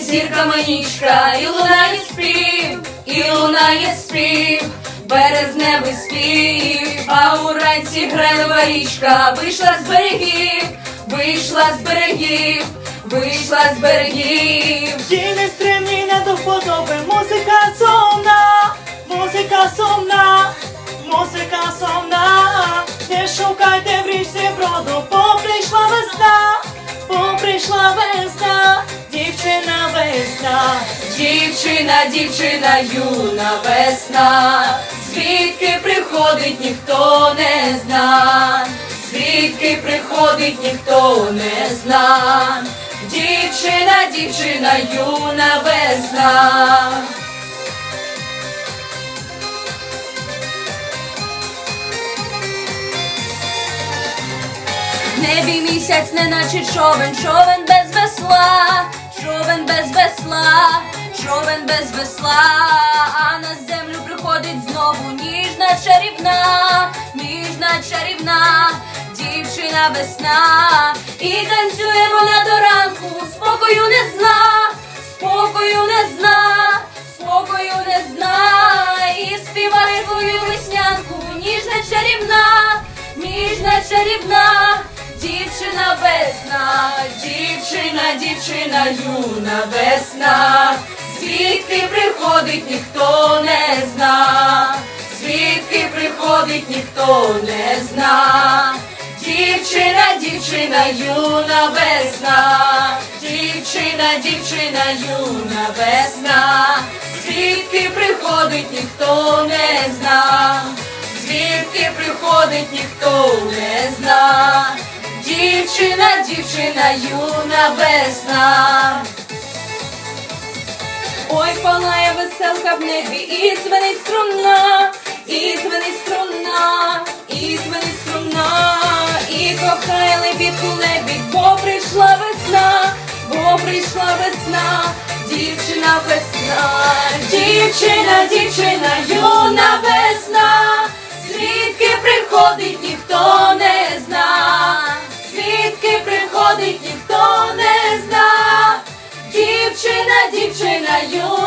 зірка манічка, і лунає спів, і лунає спів, березневий спів, а уранці гренова річка, вийшла з берегів, вийшла з берегів, вийшла з берегів. Дівчина. Дівчина, дівчина, юна весна, звідки приходить ніхто не зна, звідки приходить ніхто не зна. Дівчина, дівчина, юна весна. Небі місяць, неначе човен, човен без весла, а на землю приходить знову ніжна чарівна, ніжна чарівна, дівчина весна, і танцює вона до ранку, спокою не зна, спокою не зна, спокою не зна, і співає свою веснянку, ніжна чарівна, ніжна чарівна, дівчина весна, дівчина, дівчина, юна весна, звідки приходить ніхто не зна, звідки приходить ніхто не зна. Дівчина, дівчина, юна весна, дівчина, дівчина, юна весна, звідки приходить ніхто не зна, звідки приходить ніхто не зна, дівчина, дівчина, юна весна. В небі, і дзвенить струна, і дзвенить струна, і дзвенить струна, і кохає лебідку лебідь, бо прийшла весна, бо прийшла весна, дівчина весна, дівчина, дівчина, юна весна, звідки приходить ніхто не зна, звідки приходить ніхто не зна. Дівчина, дівчина, юна